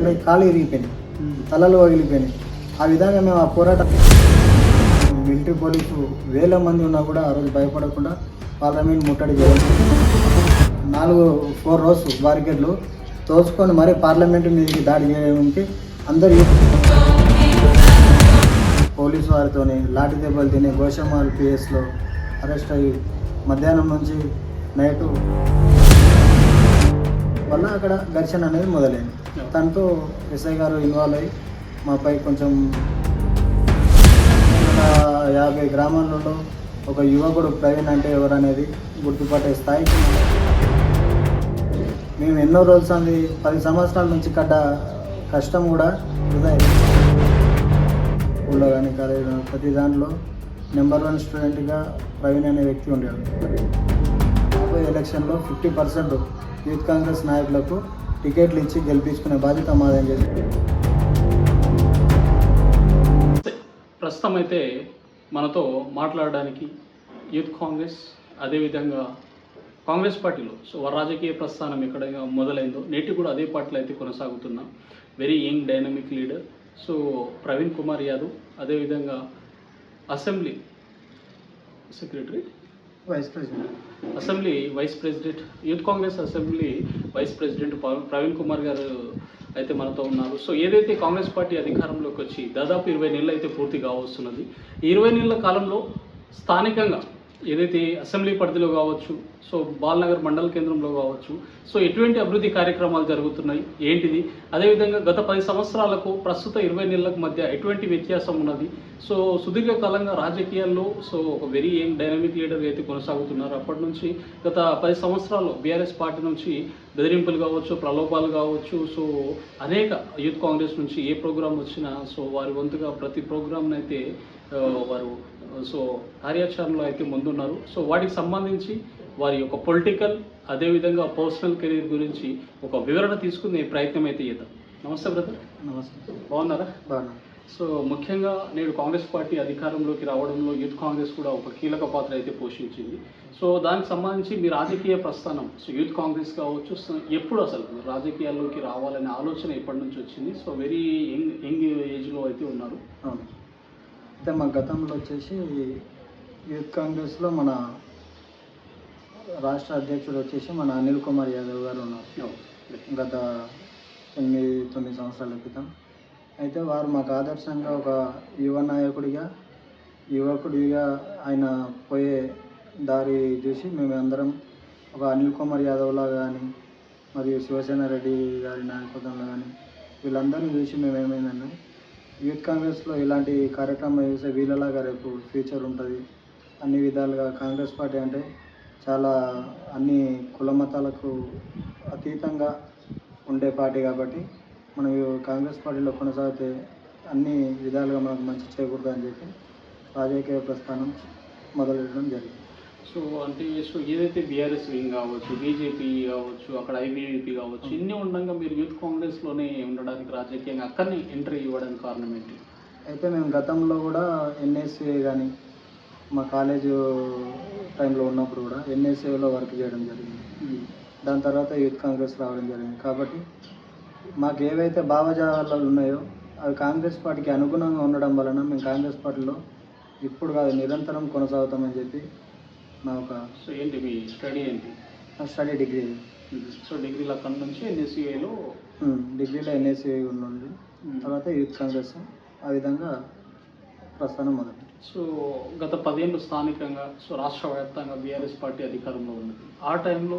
ఇలా కాలు ఇరిగిపోయినాయి తలలు పగిలిపోయినాయి ఆ విధంగా మేము ఆ పోరాటం మిలిటరీ పోలీసు వేల మంది ఉన్నా కూడా ఆ రోజు భయపడకుండా పార్లమెంట్ ముట్టడి చేయడం నాలుగు ఫోర్ రోజు బారికేడ్లు తోసుకొని మరీ పార్లమెంట్ మీదకి దాడి చేయడానికి అందరూ పోలీసు వారితోని లాఠీ దెబ్బలు తిని గోషమాల్ పిఎస్లో అరెస్ట్ అయ్యి మధ్యాహ్నం నుంచి నైటు వల్ల అక్కడ ఘర్షణ అనేది మొదలైంది. దాంతో ఎస్ఐ గారు ఇన్వాల్వ్ అయ్యి మాపై కొంచెం యాభై గ్రామాలలో ఒక యువకుడు ప్రవీణ్ అంటే ఎవరనేది గుర్తుపట్టే స్థాయికి మేము ఎన్నో రోజులు అంది పది సంవత్సరాల నుంచి కట్ట కష్టం కూడా వృధా. స్కూల్లో కానీ కాలేజీలో ప్రతి దాంట్లో నెంబర్ వన్ స్టూడెంట్గా ప్రవీణ్ అనే వ్యక్తి ఉండేవాడు. ఎలక్షన్లో ఫిఫ్టీ పర్సెంట్ యూత్ కాంగ్రెస్ నాయకులకు టికెట్లు ఇచ్చి గెలిపించుకునే బాధ్యత మాదని చెప్పి ప్రస్తుతం అయితే మనతో మాట్లాడడానికి యూత్ కాంగ్రెస్ అదేవిధంగా కాంగ్రెస్ పార్టీలో సో రాజకీయ ప్రస్థానం ఎక్కడ మొదలైందో నేటి కూడా అదే పార్టీలో అయితే కొనసాగుతున్నాం. Very young dynamic leader so Praveen Kumar Yadav అదేవిధంగా assembly secretary vice president assembly vice president youth Congress assembly vice president Praveen Kumar garu అయితే మనతో ఉన్నారు. సో ఏదైతే కాంగ్రెస్ పార్టీ అధికారంలోకి వచ్చి దాదాపు ఇరవై నెలలు అయితే పూర్తి కావస్తున్నది ఇరవై నెలల కాలంలో స్థానికంగా ఏదైతే అసెంబ్లీ పరిధిలో కావచ్చు సో బాల్నగర్ మండల కేంద్రంలో కావచ్చు సో ఎటువంటి అభివృద్ధి కార్యక్రమాలు జరుగుతున్నాయి ఏంటిది? అదేవిధంగా గత పది సంవత్సరాలకు ప్రస్తుత ఇరవై నెలలకు మధ్య ఎటువంటి వ్యత్యాసం ఉన్నది? సో సుదీర్ఘకాలంగా రాజకీయాల్లో సో ఒక వెరీ యంగ్ డైనమిక్ లీడర్ అయితే కొనసాగుతున్నారు. అప్పటి నుంచి గత పది సంవత్సరాలు బీఆర్ఎస్ పార్టీ నుంచి బెదిరింపులు కావచ్చు ప్రలోభాలు కావచ్చు సో అనేక యూత్ కాంగ్రెస్ నుంచి ఏ ప్రోగ్రాం వచ్చినా సో వారి వంతుగా ప్రతి ప్రోగ్రామ్ని అయితే వారు సో కార్యాచరణలో అయితే ముందున్నారు. సో వాటికి సంబంధించి వారి యొక్క పొలిటికల్ అదేవిధంగా పర్సనల్ కెరీర్ గురించి ఒక వివరణ తీసుకునే ప్రయత్నం అయితే చేద్దాం. నమస్తే బ్రదర్. నమస్తే. బాగున్నారా? బాగా సో ముఖ్యంగా నేడు కాంగ్రెస్ పార్టీ అధికారంలోకి రావడంలో యూత్ కాంగ్రెస్ కూడా ఒక కీలక పాత్ర అయితే పోషించింది. సో దానికి సంబంధించి మీ రాజకీయ ప్రస్థానం సో యూత్ కాంగ్రెస్ కావచ్చు ఎప్పుడు అసలు రాజకీయాల్లోకి రావాలనే ఆలోచన ఎప్పటి నుంచి వచ్చింది? సో వెరీ యంగ్ యంగ్ ఏజ్లో అయితే ఉన్నారు. అవును. అయితే మా గతంలో వచ్చేసి యూత్ కాంగ్రెస్లో మన రాష్ట్ర అధ్యక్షుడు వచ్చేసి మన అనిల్ కుమార్ యాదవ్ గారు ఉన్నారు. గత ఎనిమిది తొమ్మిది సంవత్సరాల క్రితం. అయితే వారు మాకు ఆదర్శంగా ఒక యువ నాయకుడిగా యువకుడిగా ఆయన పోయే దారి చూసి మేము అందరం ఒక అనిల్ కుమార్ యాదవ్లా కానీ మరియు శివసేన రెడ్డి గారి నాయకత్వంలో కానీ వీళ్ళందరినీ చూసి మేము ఏమైందంటే యూత్ కాంగ్రెస్లో ఇలాంటి కార్యక్రమం చేస్తే వీళ్ళలాగా రేపు ఫ్యూచర్ ఉంటుంది. అన్ని విధాలుగా కాంగ్రెస్ పార్టీ అంటే చాలా అన్ని కుల మతాలకు అతీతంగా ఉండే పార్టీ కాబట్టి మనం కాంగ్రెస్ పార్టీలో కొనసాగితే అన్ని విధాలుగా మనకు మంచి చేకూరుతుందని చెప్పి రాజకీయ ప్రస్థానం మొదలెట్టడం జరిగింది. సో అంటే సో ఏదైతే బీఆర్ఎస్ వింగ్ కావచ్చు బీజేపీ కావచ్చు అక్కడ ఐబీపీ కావచ్చు ఇన్ని ఉండగా మీరు యూత్ కాంగ్రెస్లోనే ఉండడానికి రాజకీయంగా అక్కడనే ఎంట్రీ ఇవ్వడానికి కారణం ఏంటి? అయితే మేము గతంలో కూడా ఎన్ఎస్ఏ కానీ మా కాలేజ్ టైంలో ఉన్నప్పుడు కూడా ఎన్ఎస్ఏలో వర్క్ చేయడం జరిగింది. దాని తర్వాత యూత్ కాంగ్రెస్ రావడం జరిగింది. కాబట్టి మాకు ఏవైతే భావజాలాలు ఉన్నాయో అవి కాంగ్రెస్ పార్టీకి అనుగుణంగా ఉండడం వలన మేము కాంగ్రెస్ పార్టీలో ఇప్పుడు కాదు నిరంతరం కొనసాగుతామని చెప్పి నా ఒక సో ఏంటి మీ స్టడీ ఏంటి? నా స్టడీ డిగ్రీ. సో డిగ్రీలు అక్కడ నుంచి ఎన్ఎస్సీఐలో ఉమ్, డిగ్రీలో ఎన్ఎస్సీ ఉన్నది తర్వాత యూత్ కాంగ్రెస్. ఆ విధంగా ప్రస్థానం మొదలు. సో గత పదేళ్ళు స్థానికంగా సో రాష్ట్ర వ్యాప్తంగా బీఆర్ఎస్ పార్టీ అధికారంలో ఉన్నది. ఆ టైంలో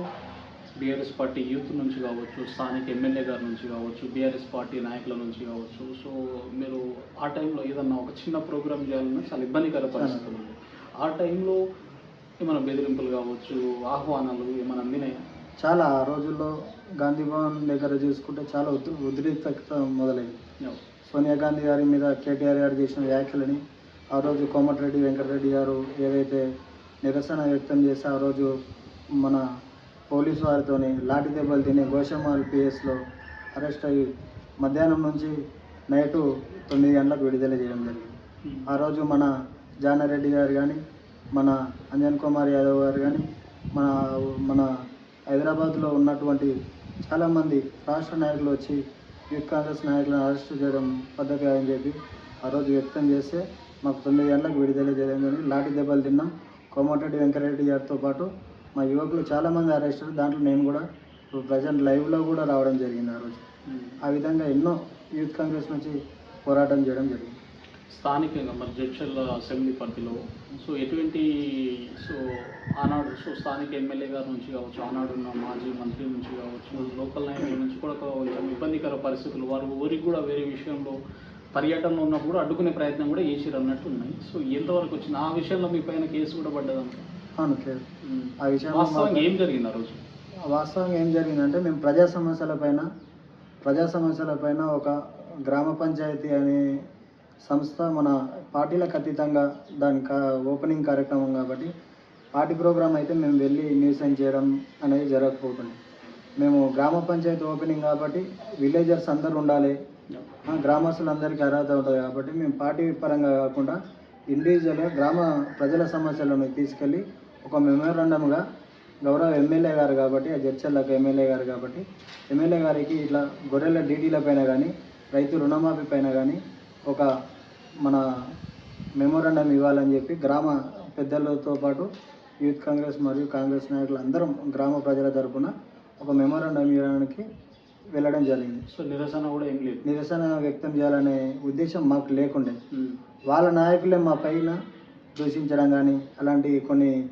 బీఆర్ఎస్ పార్టీ యూత్ నుంచి కావచ్చు స్థానిక ఎమ్మెల్యే గారి నుంచి కావచ్చు బీఆర్ఎస్ పార్టీ నాయకుల నుంచి కావచ్చు సో మీరు ఆ టైంలో ఏదన్నా ఒక చిన్న ప్రోగ్రామ్ చేయాలన్నా చాలా ఇబ్బందికర పరిస్థితులు. ఉంది ఆ టైంలో ఏమైనా బెదిరింపులు కావచ్చు ఆహ్వానాలు ఏమైనా అందినాయా? చాలా ఆ రోజుల్లో గాంధీ భవన్ దగ్గర చూసుకుంటే చాలా ఉద్రి ఉద్రిక్తత మొదలైంది. సోనియా గాంధీ గారి మీద కేటీఆర్ గారు చేసిన వ్యాఖ్యలని ఆ రోజు కోమటిరెడ్డి వెంకటరెడ్డి గారు ఏదైతే నిరసన వ్యక్తం చేసి ఆ రోజు మన పోలీసు వారితోని లాఠీ దెబ్బలు తిని గోషమాల్ పిఎస్లో అరెస్ట్ అయ్యి మధ్యాహ్నం నుంచి నైటు తొమ్మిది గంటలకు విడుదల చేయడం జరిగింది. ఆ రోజు మన జానారెడ్డి గారు కానీ మన అంజన్ కుమార్ యాదవ్ గారు కానీ మన మన హైదరాబాద్లో ఉన్నటువంటి చాలామంది రాష్ట్ర నాయకులు వచ్చి యూత్ కాంగ్రెస్ నాయకులను అరెస్ట్ చేయడం పద్ధతి అని చెప్పి ఆ రోజు వ్యక్తం చేస్తే మాకు తొమ్మిది గంటలకు విడుదల చేయడం లాఠీ దెబ్బలు తిన్నాం. కోమటిరెడ్డి వెంకటరెడ్డి గారితో పాటు మా యువకులు చాలామంది అరెస్ట్ దాంట్లో నేను కూడా ప్రజెంట్ లైవ్లో కూడా రావడం జరిగింది ఆ రోజు. ఆ విధంగా ఎన్నో యూత్ కాంగ్రెస్ నుంచి పోరాటం చేయడం జరిగింది. స్థానికంగా మరి జడ్చర్ల అసెంబ్లీ పరిధిలో. సో ఎటువంటి సో ఆనాడు సో స్థానిక ఎమ్మెల్యే గారి నుంచి కావచ్చు ఆనాడు ఉన్న మాజీ మంత్రి నుంచి కావచ్చు లోకల్ నాయకుల నుంచి కూడా కొంచెం ఇబ్బందికర పరిస్థితులు. వారు ఊరికి కూడా వేరే విషయంలో పర్యటనలో ఉన్నప్పుడు అడ్డుకునే ప్రయత్నం కూడా చేసిరు అన్నట్టు ఉన్నాయి. సో ఎంతవరకు వచ్చింది? ఆ విషయంలో మీ పైన కేసు కూడా పడ్డదంట ఆ విషయంలో వాస్తవంగా ఏం జరిగింది ఆ రోజు? వాస్తవంగా ఏం జరిగిందంటే మేము ప్రజా సమస్యలపైన ప్రజా సమస్యలపైన ఒక గ్రామ పంచాయతీ అనే సంస్థ మన పార్టీలకు అతీతంగా దాని కా- ఓపెనింగ్ కార్యక్రమం కాబట్టి పార్టీ ప్రోగ్రాం అయితే మేము వెళ్ళి న్యూసెన్స్ చేయడం అనేది జరగకపోతుంది. మేము గ్రామ పంచాయతీ ఓపెనింగ్ కాబట్టి విలేజర్స్ అందరూ ఉండాలి. గ్రామస్తులందరికీ అర్హత ఉంటుంది కాబట్టి మేము పార్టీ పరంగా కాకుండా ఇండివిజువల్గా గ్రామ ప్రజల సమస్యలను తీసుకెళ్ళి ఒక మెమోరాండంగా గౌరవ ఎమ్మెల్యే గారు కాబట్టి ఆ జడ్చర్లకు ఎమ్మెల్యే గారు కాబట్టి ఎమ్మెల్యే గారికి ఇట్లా గొర్రెల డీడీల పైన కానీ రైతు రుణమాఫీ పైన కానీ ఒక మన మెమోరండం ఇవ్వాలని చెప్పి గ్రామ పెద్దలతో పాటు యూత్ కాంగ్రెస్ మరియు కాంగ్రెస్ నాయకులు అందరం గ్రామ ప్రజల తరపున ఒక మెమోరండం ఇవ్వడానికి వెళ్ళడం జరిగింది. సో నిరసన కూడా ఏం లేదు. నిరసన వ్యక్తం చేయాలనే ఉద్దేశం మాకు లేకుండే. వాళ్ళ నాయకులే మా పైన దూషించడం కానీ అలాంటి కొన్ని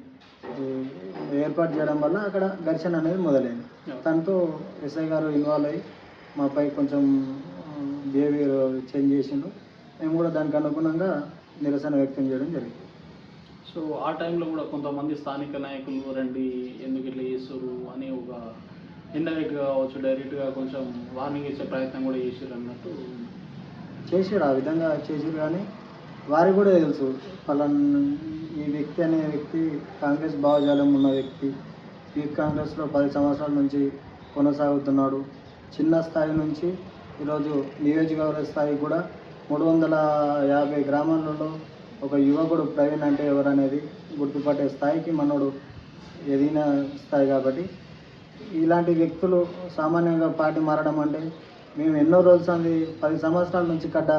ఏర్పాటు చేయడం వల్ల అక్కడ ఘర్షణ అనేది మొదలైంది. దాంతో ఎస్ఐ గారు ఇన్వాల్వ్ అయ్యి మాపై కొంచెం బిహేవియర్ చేంజ్ చేసిండు. మేము కూడా దానికి అనుగుణంగా నిరసన వ్యక్తం చేయడం జరిగింది. సో ఆ టైంలో కూడా కొంతమంది స్థానిక నాయకులు రండి ఎందుకు ఇట్లా చేస్తారు అని ఒక ఇండైరెక్ట్గా కావచ్చు డైరెక్ట్గా కొంచెం వార్నింగ్ ఇచ్చే ప్రయత్నం కూడా చేసారు అన్నట్టు. చేసారు ఆ విధంగా చేసారు కానీ వారికి కూడా తెలుసు. పలానా ఈ వ్యక్తి అనే వ్యక్తి కాంగ్రెస్ భావజాలం ఉన్న వ్యక్తి. యూత్ కాంగ్రెస్లో పది సంవత్సరాల నుంచి కొనసాగుతున్నాడు. చిన్న స్థాయి నుంచి ఈరోజు నియోజకవర్గ స్థాయి కూడా మూడు వందల యాభై గ్రామాలలో ఒక యువకుడు ప్రవీణ్ అంటే ఎవరనేది గుర్తుపట్టే స్థాయికి మనోడు ఎదిగిన స్థాయి కాబట్టి ఇలాంటి వ్యక్తులు సామాన్యంగా పార్టీ మారడం అంటే మేము ఎన్నో రోజులు అంది పది సంవత్సరాల నుంచి కట్ట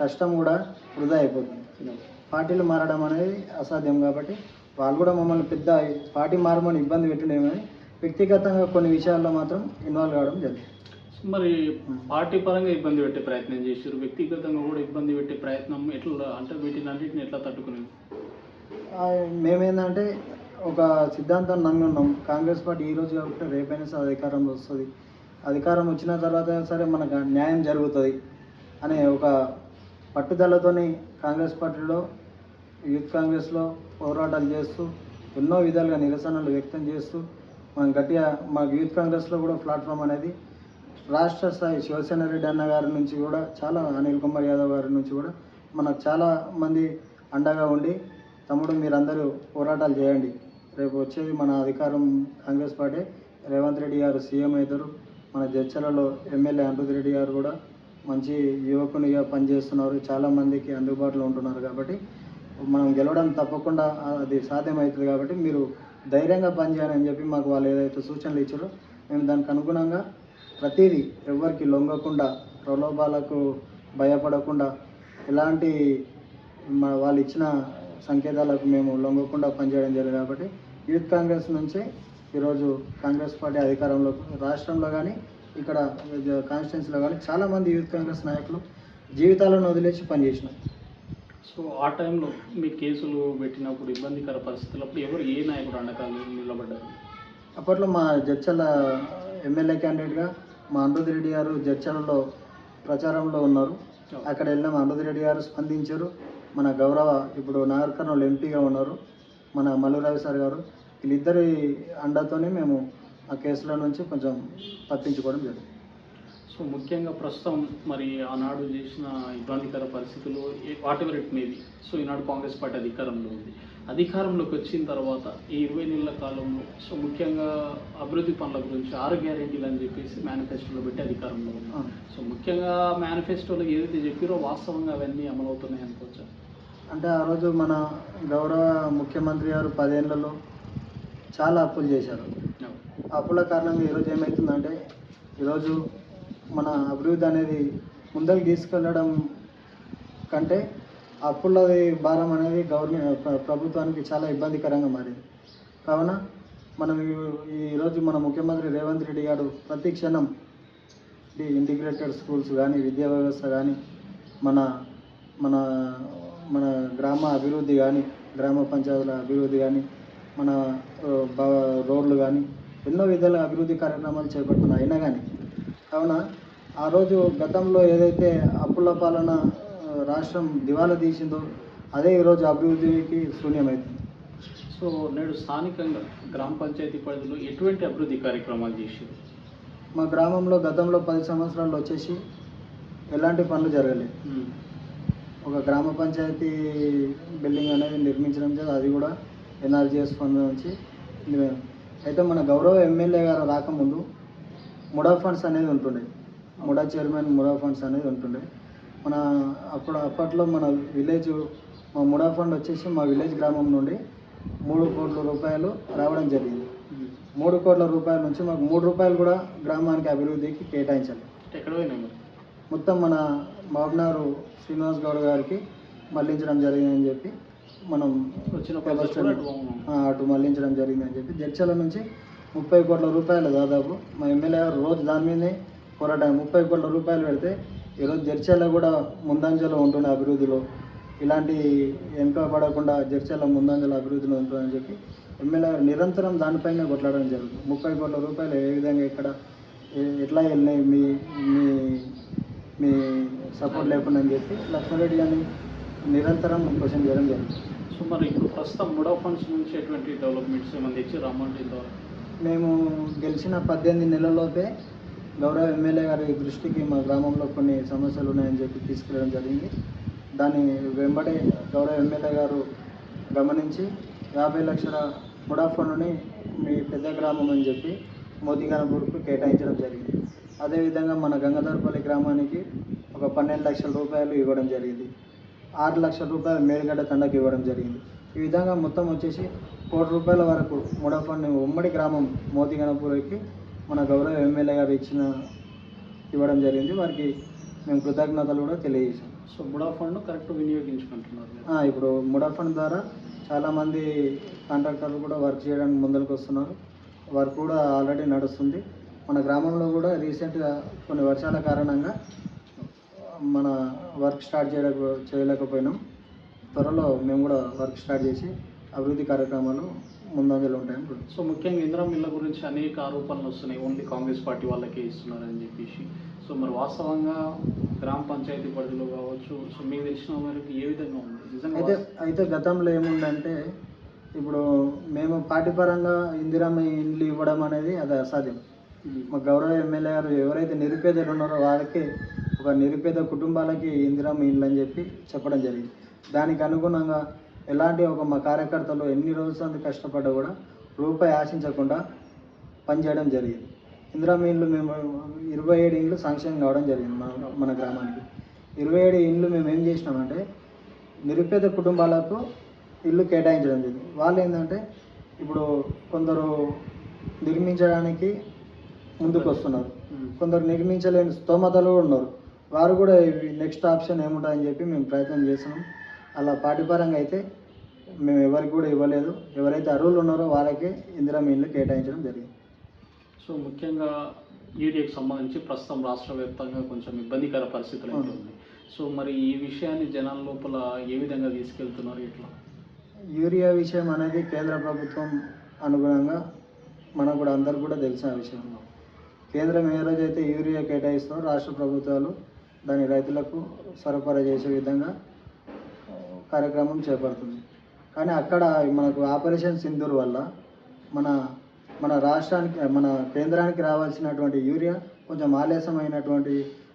కష్టం కూడా వృధా అయిపోతుంది. పార్టీలు మారడం అనేది అసాధ్యం కాబట్టి వాళ్ళు కూడా మమ్మల్ని పెద్ద పార్టీ మారమని ఇబ్బంది పెట్టినేమని వ్యక్తిగతంగా కొన్ని విషయాల్లో మాత్రం ఇన్వాల్వ్ కావడం జరిగింది. మరి పార్టీ పరంగా ఇబ్బంది పెట్టే ప్రయత్నం చేశారు? వ్యక్తిగతంగా కూడా ఇబ్బంది పెట్టే ప్రయత్నం ఎట్లా అంటే వీటిని అన్నింటిని ఎట్లా తట్టుకునేది? మేమేందంటే ఒక సిద్ధాంతాన్ని నమ్మి ఉన్నాం. కాంగ్రెస్ పార్టీ ఈ రోజు కాబట్టి రేపైనా సరే అధికారంలో వస్తుంది. అధికారం వచ్చిన తర్వాత సరే మనకు న్యాయం జరుగుతుంది అనే ఒక పట్టుదలతోని కాంగ్రెస్ పార్టీలో యూత్ కాంగ్రెస్లో పోరాటాలు చేస్తూ ఎన్నో విధాలుగా నిరసనలు వ్యక్తం చేస్తూ మనం గట్టిగా మా యూత్ కాంగ్రెస్లో కూడా ప్లాట్ఫామ్ అనేది రాష్ట్ర స్థాయి శివసేన రెడ్డి అన్న గారి నుంచి కూడా చాలా అనిల్ కుమార్ యాదవ్ గారి నుంచి కూడా మనకు చాలా మంది అండగా ఉండి తమ్ముడు మీరందరూ పోరాటాలు చేయండి. రేపు వచ్చేది మన అధికారం కాంగ్రెస్ పార్టీ. రేవంత్ రెడ్డి గారు సీఎం అవుతారు. మన జడ్చలలో ఎమ్మెల్యే అనిరుద్ రెడ్డి గారు కూడా మంచి యువకునిగా పనిచేస్తున్నారు. చాలామందికి అందుబాటులో ఉంటున్నారు కాబట్టి మనం గెలవడం తప్పకుండా అది సాధ్యమవుతుంది కాబట్టి మీరు ధైర్యంగా పనిచేయాలని చెప్పి మాకు వాళ్ళు ఏదైతే సూచనలు ఇచ్చారో మేము దానికి అనుగుణంగా ప్రతిదీ ఎవరికి లొంగకుండా ప్రలోభాలకు భయపడకుండా ఎలాంటి వాళ్ళు ఇచ్చిన సంకేతాలకు మేము లొంగకుండా పనిచేయడం జరిగింది కాబట్టి యూత్ కాంగ్రెస్ నుంచి ఈరోజు కాంగ్రెస్ పార్టీ అధికారంలో రాష్ట్రంలో కానీ ఇక్కడ కాన్స్టిట్యున్సీలో కానీ చాలామంది యూత్ కాంగ్రెస్ నాయకులు జీవితాలను వదిలేసి పనిచేసినారు. సో ఆ టైంలో మీ కేసులు పెట్టినప్పుడు ఇబ్బందికర పరిస్థితులప్పుడు ఎవరు ఏ నాయకుడు అండకాలు నిలబడ్డారు? అప్పట్లో మా జడ్చల ఎమ్మెల్యే క్యాండిడేట్గా మా అనిరుద్ రెడ్డి గారు జడ్చలలో ప్రచారంలో ఉన్నారు. అక్కడ వెళ్ళిన మా అనిరుద్ రెడ్డి గారు స్పందించారు. మన గౌరవ ఇప్పుడు నాగర్ కర్నూలు ఎంపీగా ఉన్నారు. మన మల్లురావి సార్ గారు. వీళ్ళిద్దరి అండతోనే మేము ఆ కేసుల నుంచి కొంచెం తప్పించుకోవడం జరిగింది. సో ముఖ్యంగా ప్రస్తుతం మరి ఆనాడు చేసిన ఇబ్బందికర పరిస్థితులు ఏ- వాటి వరకు మీది? సో ఈనాడు కాంగ్రెస్ పార్టీ అధికారంలో ఉంది. అధికారంలోకి వచ్చిన తర్వాత ఈ ఇరవై నెలల కాలంలో సో ముఖ్యంగా అభివృద్ధి పనుల గురించి ఆరు గ్యారెంటీలు అని చెప్పేసి మేనిఫెస్టోలో పెట్టి అధికారంలో అవును. సో ముఖ్యంగా మేనిఫెస్టోలో ఏదైతే చెప్పారో వాస్తవంగా అవన్నీ అమలవుతున్నాయి అనుకోవచ్చా? అంటే ఆ రోజు మన గౌరవ ముఖ్యమంత్రి గారు పదేళ్ళలో చాలా అప్పులు చేశారు. అప్పుల కారణంగా ఈరోజు ఏమవుతుందంటే ఈరోజు మన అభివృద్ధి అనేది ముందరికి తీసుకెళ్ళడం కంటే అప్పులది భారం అనేది గవర్నమెంట్ ప్రభుత్వానికి చాలా ఇబ్బందికరంగా మారింది. కావున మనం ఈరోజు మన ముఖ్యమంత్రి రేవంత్ రెడ్డి గారు ప్రతి క్షణం ఇంటిగ్రేటెడ్ స్కూల్స్ కానీ విద్యా వ్యవస్థ కానీ మన మన మన గ్రామ అభివృద్ధి కానీ గ్రామ పంచాయతీల అభివృద్ధి కానీ మన రోడ్లు కానీ ఎన్నో విధాల అభివృద్ధి కార్యక్రమాలు చేపడుతున్నాయి. అయినా కానీ కావున ఆ రోజు గతంలో ఏదైతే అప్పుల పాలన రాష్ట్రం దివాలా తీసిందో అదే ఈరోజు అభివృద్ధికి శూన్యమవుతుంది సో నేడు స్థానికంగా గ్రామ పంచాయతీ పరిధిలో ఎటువంటి అభివృద్ధి కార్యక్రమాలు చేశారు మా గ్రామంలో గతంలో పది సంవత్సరాలు వచ్చేసి ఎలాంటి పనులు జరగలేదు ఒక గ్రామ పంచాయతీ బిల్డింగ్ అనేది నిర్మించడం చేత అది కూడా ఎన్ఆర్జీఎస్ ఫండ్ నుంచి అయితే మన గౌరవ ఎమ్మెల్యే గారు రాకముందు ముడా ఫండ్స్ అనేది ఉంటుండే. ముడా చైర్మన్ ముడా ఫండ్స్ అనేది ఉంటుండే. మన అప్పుడు అప్పట్లో మన విలేజ్ మా ముడా ఫండ్ వచ్చేసి మా విలేజ్ గ్రామం నుండి మూడు కోట్ల రూపాయలు రావడం జరిగింది. మూడు కోట్ల రూపాయల నుంచి మాకు మూడు రూపాయలు కూడా గ్రామానికి అభివృద్ధికి కేటాయించాలి. ఎక్కడ మొత్తం మన మాబ్నారు శ్రీనివాస్ గౌడ్ గారికి మళ్ళించడం జరిగిందని చెప్పి మనం వచ్చిన అటు మళ్ళించడం జరిగిందని చెప్పి జడ్చల నుంచి ముప్పై కోట్ల రూపాయలు దాదాపు మా ఎమ్మెల్యే గారు రోజు దాని మీదనే పోరాటం ముప్పై కోట్ల రూపాయలు పెడితే ఈరోజు జడ్చల కూడా ముందంజలో ఉంటుండే అభివృద్ధిలో. ఇలాంటి వెనుకబడకుండా జడ్చల ముందంజలో అభివృద్ధిలో ఉంటుందని చెప్పి ఎమ్మెల్యే గారు నిరంతరం దానిపైనే కొట్లాడడం జరుగుతుంది. ముప్పై కోట్ల రూపాయలు ఏ విధంగా ఇక్కడ ఎట్లా వెళ్ళినాయి మీ మీ మీ సపోర్ట్ లేకుండా అని చెప్పి లక్ష్మారెడ్డి గారిని నిరంతరం క్వశ్చన్ చేయడం జరుగుతుంది. సో మరి ఇప్పుడు ప్రస్తుతం ముడా ఫండ్స్ నుంచి ఎటువంటి డెవలప్మెంట్స్ ఏమైనా తెచ్చి రమ్మంటే మేము గెలిచిన పద్దెనిమిది నెలల్లోపే గౌరవ ఎమ్మెల్యే గారి దృష్టికి మా గ్రామంలో కొన్ని సమస్యలు ఉన్నాయని చెప్పి తీసుకెళ్ళడం జరిగింది. దాన్ని వెంబడే గౌరవ ఎమ్మెల్యే గారు గమనించి యాభై లక్షల ముడా ఫండ్ని మీ పెద్ద గ్రామం అని చెప్పి మోతిగానపూర్కు కేటాయించడం జరిగింది. అదేవిధంగా మన గంగాధరపల్లి గ్రామానికి ఒక పన్నెండు లక్షల రూపాయలు ఇవ్వడం జరిగింది. ఆరు లక్షల రూపాయలు మేలుగడ్డ తండకు ఇవ్వడం జరిగింది. ఈ విధంగా మొత్తం వచ్చేసి కోటి రూపాయల వరకు ముడా ఉమ్మడి గ్రామం మోతిగణపూర్కి మన గౌరవ ఎమ్మెల్యే గారు ఇచ్చిన ఇవ్వడం జరిగింది. వారికి మేము కృతజ్ఞతలు కూడా తెలియజేశాం. సో ముడా ఫండ్ కరెక్ట్ వినియోగించుకుంటున్నారు ఇప్పుడు ముడా ఫండ్ ద్వారా చాలామంది కాంట్రాక్టర్లు కూడా వర్క్ చేయడానికి ముందరకు వస్తున్నారు. వర్క్ కూడా ఆల్రెడీ నడుస్తుంది. మన గ్రామంలో కూడా రీసెంట్గా కొన్ని వర్షాల కారణంగా మన వర్క్ స్టార్ట్ చేయలేక చేయలేకపోయినాం. త్వరలో మేము కూడా వర్క్ స్టార్ట్ చేసి అభివృద్ధి కార్యక్రమాలు ముందంజలు ఉంటాయని. సో ముఖ్యంగా ఇందిరా మిల్ల గురించి అనేక ఆరోపణలు వస్తున్నాయి. ఓన్లీ కాంగ్రెస్ పార్టీ వాళ్ళకే ఇస్తున్నారని చెప్పేసి. సో మరి వాస్తవంగా గ్రామ పంచాయతీ పరిధిలో కావచ్చు సో మీకు తెలిసిన మేరకు ఏ విధంగా ఉంది? అయితే అయితే గతంలో ఏముందంటే ఇప్పుడు మేము పార్టీ పరంగా ఇందిరమ్మ ఇండ్లు ఇవ్వడం అనేది అది అసాధ్యం. మా గౌరవ ఎమ్మెల్యే గారు ఎవరైతే నిరుపేదలు ఉన్నారో వాళ్ళకి ఒక నిరుపేద కుటుంబాలకి ఇందిరమ్మ ఇండ్లు అని చెప్పి చెప్పడం జరిగింది. దానికి అనుగుణంగా ఎలాంటి ఒక మా కార్యకర్తలు ఎన్ని రోజుల కష్టపడ్డా కూడా రూపాయి ఆశించకుండా పనిచేయడం జరిగింది. ఇందిరా ఇండ్లు మేము ఇరవై ఏడు ఇండ్లు శాంక్షన్ కావడం జరిగింది మన మన గ్రామానికి. ఇరవై ఏడు ఇండ్లు మేము ఏం చేసినామంటే నిరుపేద కుటుంబాలకు ఇల్లు కేటాయించడం జరిగింది. వాళ్ళు ఏంటంటే ఇప్పుడు కొందరు నిర్మించడానికి ముందుకు వస్తున్నారు. కొందరు నిర్మించలేని స్తోమతలు కూడా ఉన్నారు. వారు కూడా నెక్స్ట్ ఆప్షన్ ఏముంటుందని చెప్పి మేము ప్రయత్నం చేస్తున్నాం. అలా పాటిపరంగా అయితే మేము ఎవరికి కూడా ఇవ్వలేదు. ఎవరైతే అర్హులు ఉన్నారో వాళ్ళకే ఇందిరా ఇల్లు కేటాయించడం జరిగింది. సో ముఖ్యంగా యూరియాకి సంబంధించి ప్రస్తుతం రాష్ట్ర వ్యాప్తంగా కొంచెం ఇబ్బందికర పరిస్థితులు. ఉన్నాయి. సో మరి ఈ విషయాన్ని జనాల లోపల ఏ విధంగా తీసుకెళ్తున్నారు? ఇట్లా యూరియా విషయం అనేది కేంద్ర ప్రభుత్వం అనుగుణంగా మనకు కూడా అందరికి కూడా తెలిసిన విషయం. కేంద్రం ఏ రోజైతే యూరియా కేటాయిస్తుందో రాష్ట్ర ప్రభుత్వాలు దాని రైతులకు సరఫరా చేసే విధంగా కార్యక్రమం చేపడుతుంది. కానీ అక్కడ మనకు ఆపరేషన్ సింధూర్ వల్ల మన మన రాష్ట్రానికి మన కేంద్రానికి రావాల్సినటువంటి యూరియా కొంచెం ఆలస్యమైనటువంటి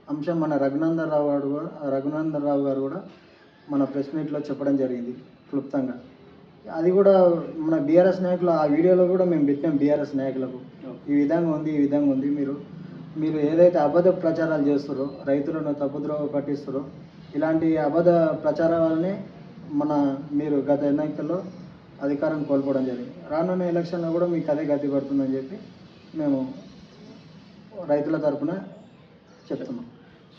అంశం మన రఘునందర్ రావు గారు కూడా రఘునందన్ రావు గారు కూడా మన ప్రెస్ మీట్లో చెప్పడం జరిగింది క్లుప్తంగా. అది కూడా మన బీఆర్ఎస్ నాయకులు ఆ వీడియోలో కూడా మేము పెట్టాం బీఆర్ఎస్ నాయకులకు. ఈ విధంగా ఉంది ఈ విధంగా ఉంది మీరు మీరు ఏదైతే అబద్ధ ప్రచారాలు చేస్తారో రైతులను తప్పుద్రోవ పట్టిస్తారో ఇలాంటి అబద్ధ ప్రచారాలనే మన మీరు గత ఎన్నికల్లో అధికారం కోల్పోవడం జరిగింది. రానున్న ఎలక్షన్లో కూడా మీకు అదే గతి పడుతుందని చెప్పి మేము రైతుల తరఫున చెప్తున్నాం.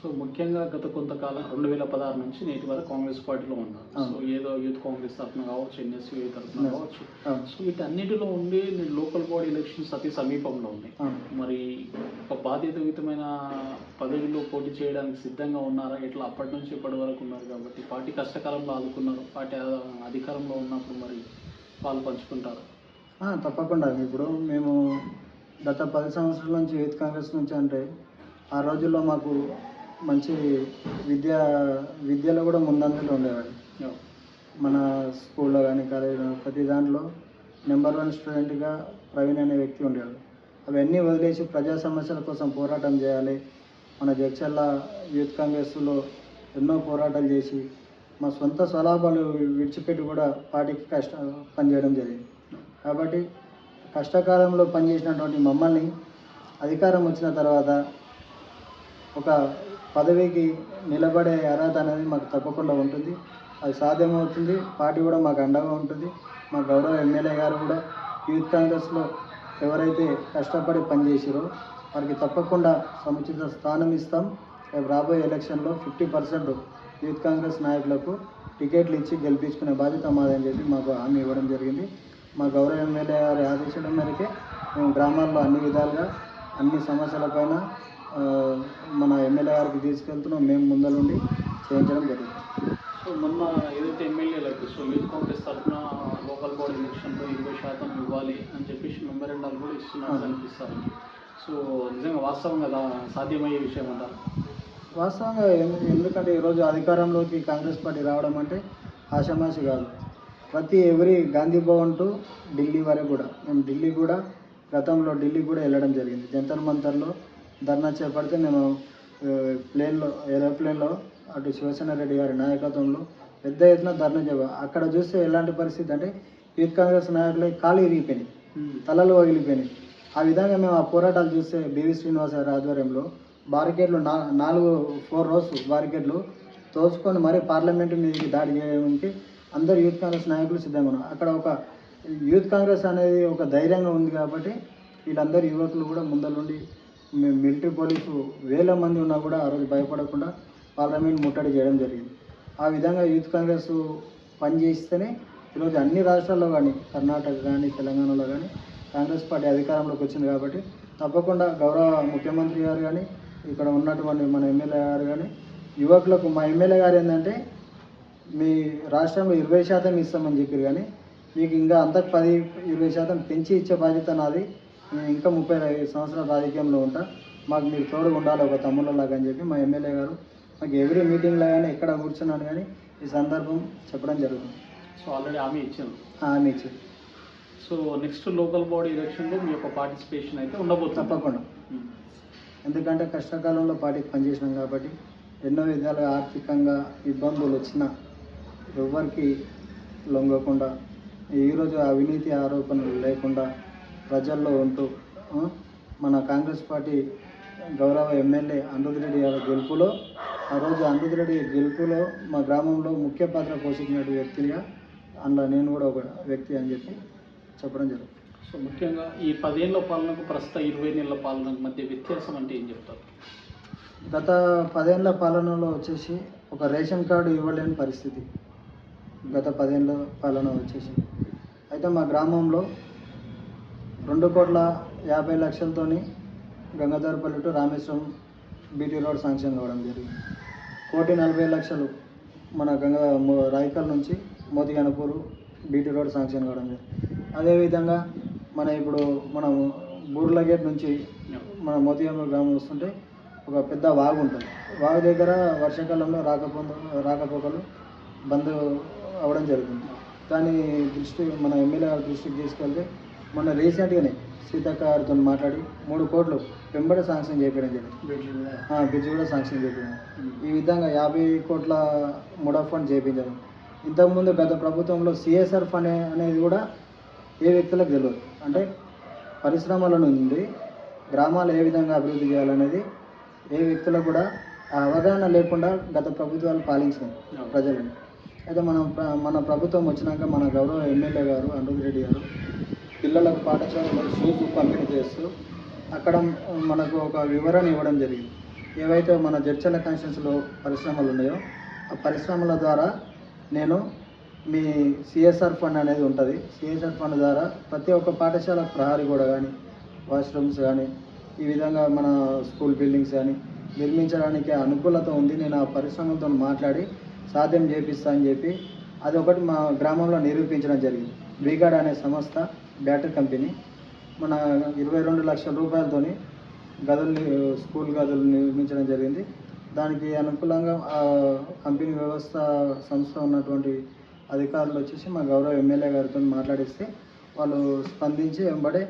సో ముఖ్యంగా గత కొంతకాలం రెండు వేల పదహారు నుంచి నేటి వరకు కాంగ్రెస్ పార్టీలో ఉన్నారు. సో ఏదో యూత్ కాంగ్రెస్ తరఫున కావచ్చు ఎన్ఎస్యూ తరఫున. కావచ్చు. సో వీటన్నిటిలో ఉండి లోకల్ బాడీ ఎలక్షన్స్ అతి సమీపంలో ఉన్నాయి. మరి ఒక బాధ్యతాయుతమైన పదవిలో పోటీ చేయడానికి సిద్ధంగా ఉన్నారా? ఇట్లా అప్పటి నుంచి ఇప్పటి వరకు ఉన్నారు కాబట్టి పార్టీ కష్టకాలంలో ఆదుకున్నారు. పార్టీ అధికారంలో ఉన్నప్పుడు మరి పాలు పంచుకుంటారు. తప్పకుండా. ఇప్పుడు మేము గత పది సంవత్సరాల నుంచి యూత్ కాంగ్రెస్ నుంచి అంటే ఆ రోజుల్లో మాకు మంచి విద్య విద్యలో కూడా ముందంజలో ఉండేవాడు మన స్కూల్లో కానీ కాలేజీలో ప్రతి దాంట్లో నెంబర్ వన్ స్టూడెంట్గా ప్రవీణ్ అనే వ్యక్తి ఉండేవాడు. అవన్నీ వదిలేసి ప్రజా సమస్యల కోసం పోరాటం చేయాలి. మన జడ్చల్ల యూత్ కాంగ్రెస్లో ఎన్నో పోరాటాలు చేసి మా సొంత స్వలాభాలు విడిచిపెట్టి కూడా పార్టీకి కష్ట పనిచేయడం జరిగింది. కాబట్టి కష్టకాలంలో పనిచేసినటువంటి మమ్మల్ని అధికారం వచ్చిన తర్వాత ఒక పదవికి నిలబడే అర్హత అనేది మాకు తప్పకుండా ఉంటుంది. అది సాధ్యమవుతుంది. పార్టీ కూడా మాకు అండగా ఉంటుంది. మా గౌరవ ఎమ్మెల్యే గారు కూడా యూత్ కాంగ్రెస్లో ఎవరైతే కష్టపడి పనిచేసారో వారికి తప్పకుండా సముచిత స్థానం ఇస్తాం. రేపు రాబోయే ఎలక్షన్లో ఫిఫ్టీ పర్సెంట్ యూత్ కాంగ్రెస్ నాయకులకు టికెట్లు ఇచ్చి గెలిపించుకునే బాధ్యత మాదని చెప్పి మాకు హామీ ఇవ్వడం జరిగింది. మా గౌరవ ఎమ్మెల్యే గారి ఆదేశాల మేరకే మేము గ్రామాల్లో అన్ని విధాలుగా అన్ని సమస్యలపైన పైన మన ఎమ్మెల్యే గారికి తీసుకెళ్తున్నాం. మేము ముందలుండి చేయించడం జరుగుతుంది సో మొన్న ఏదైతే ఎమ్మెల్యేలకు సో యూత్ కాంగ్రెస్ తరఫున లోకల్ బాడీ ఎలక్షన్లో ఇరవై శాతం ఇవ్వాలి అని చెప్పేసి మెమరెండాలు కూడా ఇస్తున్నట్టు అవును. అనిపిస్తారు సో నిజంగా వాస్తవంగా దా- సాధ్యమయ్యే విషయం అంటారు? వాస్తవంగా ఎందు- ఎందుకంటే ఈరోజు అధికారంలోకి కాంగ్రెస్ పార్టీ రావడం అంటే ఆషామాషి కాదు. ప్రతి ఎవరి గాంధీ భవన్ టు ఢిల్లీ వరకు కూడా మేము ఢిల్లీ కూడా గతంలో ఢిల్లీ కూడా వెళ్ళడం జరిగింది. జంతర్ మంతర్లో ధర్నా చేపడితే నేను ఆ, ప్లేన్లో ఏరోప్లేన్లో అటు శివసేన రెడ్డి గారి నాయకత్వంలో పెద్ద ఎత్తున ధర్నా చేప అక్కడ చూస్తే ఎలాంటి పరిస్థితి అంటే యూత్ కాంగ్రెస్ నాయకులు కాలు ఇరిగిపోయినాయి. తలలు పగిలిపోయినాయి ఆ విధంగా మేము ఆ పోరాటాలు చూస్తే బివి శ్రీనివాస్ గారి ఆధ్వర్యంలో బారికేడ్లు నా నాలుగు ఫోర్ రోస్ బారికేడ్లు తోసుకొని మరీ పార్లమెంటు మీదకి దాడి చేయడానికి అందరు యూత్ కాంగ్రెస్ నాయకులు సిద్ధంగా ఉన్నారు. అక్కడ ఒక యూత్ కాంగ్రెస్ అనేది ఒక ధైర్యంగా ఉంది కాబట్టి వీళ్ళందరూ యువకులు కూడా ముందరుండి మిలిటరీ పోలీసు వేల మంది ఉన్నా కూడా ఆ రోజు భయపడకుండా పార్లమెంట్ ముట్టడి చేయడం జరిగింది. ఆ విధంగా యూత్ కాంగ్రెస్ పనిచేస్తేనే ఈరోజు అన్ని రాష్ట్రాల్లో కానీ కర్ణాటక కానీ తెలంగాణలో కానీ కాంగ్రెస్ పార్టీ అధికారంలోకి వచ్చింది కాబట్టి తప్పకుండా గౌరవ ముఖ్యమంత్రి గారు కానీ ఇక్కడ ఉన్నటువంటి మన ఎమ్మెల్యే గారు కానీ యువకులకు మా ఎమ్మెల్యే గారు ఏంటంటే మీ రాష్ట్రంలో ఇరవై శాతం ఇస్తామని చెప్పారు కానీ మీకు ఇంకా అంతకు పది ఇరవై శాతం పెంచి ఇచ్చే బాధ్యత నాది. నేను ఇంకా ముప్పై ఐదు సంవత్సరాల రాజకీయంలో ఉంటా. మాకు మీరు తోడుగా ఉండాలి ఒక తమ్ముళ్ళలాగా అని చెప్పి మా ఎమ్మెల్యే గారు మాకు ఎవ్రీ మీటింగ్లో కానీ ఎక్కడ కూర్చున్నాను కానీ ఈ సందర్భం చెప్పడం జరుగుతుంది. సో ఆల్రెడీ హామీ ఇచ్చాను హామీ ఇచ్చింది సో నెక్స్ట్ లోకల్ బాడీ ఎలక్షన్లో మీ యొక్క పార్టిసిపేషన్ అయితే ఉండబోతుంది. తప్పకుండా. ఎందుకంటే కష్టకాలంలో పార్టీకి పనిచేసినాం కాబట్టి ఎన్నో విధాలుగా ఆర్థికంగా ఇబ్బందులు వచ్చినా ఎవరికి లొంగకుండా ఈరోజు అవినీతి ఆరోపణలు లేకుండా ప్రజల్లో ఉంటూ మన కాంగ్రెస్ పార్టీ గౌరవ ఎమ్మెల్యే అనిరుద్ రెడ్డి గారి గెలుపులో ఆ రోజు అనిరుద్ రెడ్డి గెలుపులో మా గ్రామంలో ముఖ్య పాత్ర పోషించిన వ్యక్తిగా అందులో నేను కూడా ఒక వ్యక్తి అని చెప్పి చెప్పడం జరుగుతుంది. సో ముఖ్యంగా ఈ పదేళ్ళ పాలనకు ప్రస్తుత ఇరవై నెలల పాలనకు మధ్య వ్యత్యాసం అంటే ఏం చెప్తారు? గత పదేళ్ళ పాలనలో వచ్చేసి ఒక రేషన్ కార్డు ఇవ్వలేని పరిస్థితి గత పదేళ్ళ పాలన వచ్చేసి. అయితే మా గ్రామంలో రెండు కోట్ల యాభై లక్షలతోని Gangadharapalli to Rameshwaram BT road sanction కావడం జరిగింది. కోటి నలభై లక్షలు మన గంగా మో- రాయికల్ నుంచి మోతిగనపూర్ బీటీ రోడ్ శాంక్షన్ కావడం జరిగింది. అదేవిధంగా మన ఇప్పుడు మనం బూర్ల గేట్ నుంచి మన మోతిగనపూర్ గ్రామం వస్తుంటే ఒక పెద్ద వాగు ఉంటుంది. వాగు దగ్గర వర్షాకాలంలో రాకపో రాకపోకలు బంద్ అవ్వడం జరుగుతుంది. దాని దృష్టి మన ఎమ్మెల్యే దృష్టికి తీసుకెళ్తే మొన్న రీసెంట్గానే సీతక్క గారితో మాట్లాడి మూడు కోట్లు వెంబడి శాంక్షన్ చేయడం జరిగింది. బ్రిడ్జ్ కూడా శాంక్షన్ చేయించారు ఈ విధంగా యాభై కోట్ల ముడా ఫండ్ చేయించారు ఇంతకుముందు గత ప్రభుత్వంలో సిఎస్ఆర్ ఫండ్ అనేది కూడా ఏ వ్యక్తులకు తెలియదు అంటే పరిశ్రమల నుండి గ్రామాలు ఏ విధంగా అభివృద్ధి చేయాలనేది ఏ వ్యక్తులకు కూడా ఆ అవగాహన లేకుండా గత ప్రభుత్వాలు పాలించినాయి ప్రజలను. అయితే మనం మన ప్రభుత్వం వచ్చినాక మన గౌరవ ఎమ్మెల్యే గారు అనిరుద్ రెడ్డి గారు పిల్లలకు పాఠశాలలో షూస్ పంపిణీ చేస్తూ అక్కడ మనకు ఒక వివరణ ఇవ్వడం జరిగింది. ఏవైతే మన జడ్చల కాన్స్టిట్యూన్సీలో పరిశ్రమలు ఉన్నాయో ఆ పరిశ్రమల ద్వారా నేను మీ సిఎస్ఆర్ ఫండ్ అనేది ఉంటుంది. సిఎస్ఆర్ ఫండ్ ద్వారా ప్రతి ఒక్క పాఠశాల ప్రహారీ కూడా కానీ వాష్రూమ్స్ కానీ ఈ విధంగా మన స్కూల్ బిల్డింగ్స్ కానీ నిర్మించడానికి అనుకూలత ఉంది. నేను ఆ పరిశ్రమలతో మాట్లాడి సాధ్యం చేపిస్తా అని చెప్పి అది ఒకటి మా గ్రామంలో నిరూపించడం జరిగింది. బ్రిగాడ్ అనే సంస్థ బ్యాటరీ కంపెనీ. మన ఇరవై రెండు లక్షల రూపాయలతోని గదులు ని- స్కూల్ గదులు నిర్మించడం జరిగింది. దానికి అనుకూలంగా ఆ కంపెనీ వ్యవస్థ సంస్థ ఉన్నటువంటి అధికారులు వచ్చేసి మా గౌరవ ఎమ్మెల్యే గారితో మాట్లాడిస్తే వాళ్ళు స్పందించి వెంబడే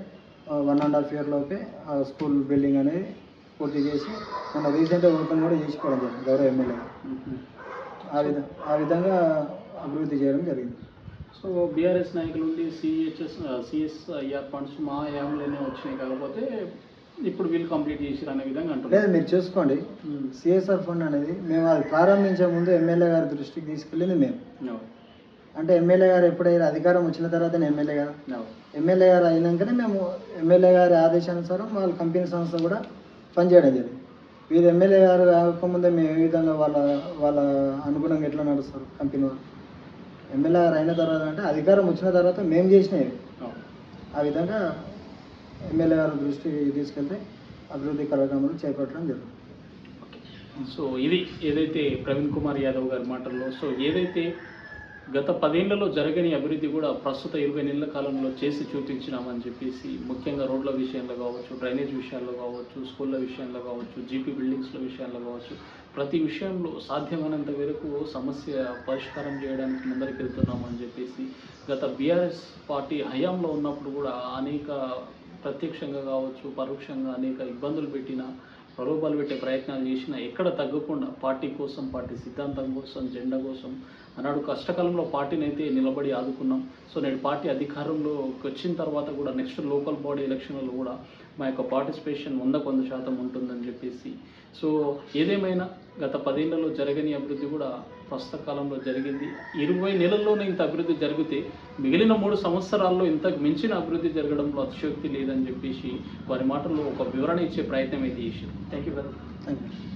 వన్ అండ్ హాఫ్ ఇయర్ లోపే ఆ స్కూల్ బిల్డింగ్ అనేది పూర్తి చేసి మన రీసెంట్గా ఓపెన్ కూడా చేసిపోవడం జరిగింది గౌరవ ఎమ్మెల్యే ఆ విధ ఆ విధంగా అభివృద్ధి చేయడం జరిగింది. సో బీఆర్ఎస్ నాయకుల నుండి సిహెచ్ఎస్ సిఎస్ఐఆర్ ఫండ్స్ మా యామ్లోనే వచ్చినాయి. కాకపోతే ఇప్పుడు వీళ్ళు కంప్లీట్ చేసిరు అనే విధంగా లేదు అంటున్నారు మీరు చూసుకోండి. సిఎస్ఆర్ ఫండ్ అనేది మేము అది ప్రారంభించే ముందు ఎమ్మెల్యే గారి దృష్టికి తీసుకెళ్ళింది మేము. అంటే ఎమ్మెల్యే గారు ఎప్పుడైనా అధికారం వచ్చిన తర్వాత ఎమ్మెల్యే గారు. ఎమ్మెల్యే గారు అయినాకనే మేము ఎమ్మెల్యే గారి ఆదేశానుసారం వాళ్ళ కంపెనీ సంస్థ కూడా పనిచేయడం జరిగింది. వీరు ఎమ్మెల్యే గారు కాకముందే మేము ఏ విధంగా వాళ్ళ వాళ్ళ అనుగుణంగా ఎట్లా నడుస్తారు కంపెనీ వాళ్ళు? ఎమ్మెల్యే గారు అయిన తర్వాత అంటే అధికారం వచ్చిన తర్వాత మేము చేసినవి. ఆ విధంగా ఎమ్మెల్యే గారి దృష్టికి తీసుకెళ్తే అభివృద్ధి కార్యక్రమాలు చేపట్టడం జరుగుతుంది. సో ఇది ఏదైతే ప్రవీణ్ కుమార్ యాదవ్ గారి మాటల్లో సో ఏదైతే గత పదేళ్ళలో జరగని అభివృద్ధి కూడా ప్రస్తుత ఇరవై నెలల కాలంలో చేసి చూపించినామని చెప్పేసి ముఖ్యంగా రోడ్ల విషయంలో కావచ్చు డ్రైనేజ్ విషయాల్లో కావచ్చు స్కూళ్ళ విషయంలో కావచ్చు జీపీ బిల్డింగ్స్ల విషయాల్లో కావచ్చు ప్రతి విషయంలో సాధ్యమైనంత వరకు సమస్య పరిష్కారం చేయడానికి ముందరికి వెళ్తున్నామని చెప్పేసి గత బీఆర్ఎస్ పార్టీ హయాంలో ఉన్నప్పుడు కూడా అనేక ప్రత్యక్షంగా కావచ్చు పరోక్షంగా అనేక ఇబ్బందులు పెట్టిన ప్రలోభాలు పెట్టే ప్రయత్నాలు చేసినా ఎక్కడ తగ్గకుండా పార్టీ కోసం పార్టీ సిద్ధాంతం కోసం జెండా కోసం ఆనాడు కష్టకాలంలో పార్టీని అయితే నిలబడి ఆదుకున్నాం. సో నేడు పార్టీ అధికారంలోకి వచ్చిన తర్వాత కూడా నెక్స్ట్ లోకల్ బాడీ ఎలక్షన్లో కూడా మా యొక్క పార్టిసిపేషన్ వంద కొంత శాతం ఉంటుందని చెప్పేసి. సో ఏదేమైనా గత పదేళ్ళలో జరగని అభివృద్ధి కూడా ప్రస్తుత కాలంలో జరిగింది. ఇరవై నెలల్లోనే ఇంత అభివృద్ధి జరిగితే మిగిలిన మూడు సంవత్సరాల్లో ఇంతకు మించిన అభివృద్ధి జరగడంలో అతిశయోక్తి లేదని చెప్పేసి వారి మాటల్లో ఒక వివరణ ఇచ్చే ప్రయత్నం అయితే చేశారు. Thank you very thank you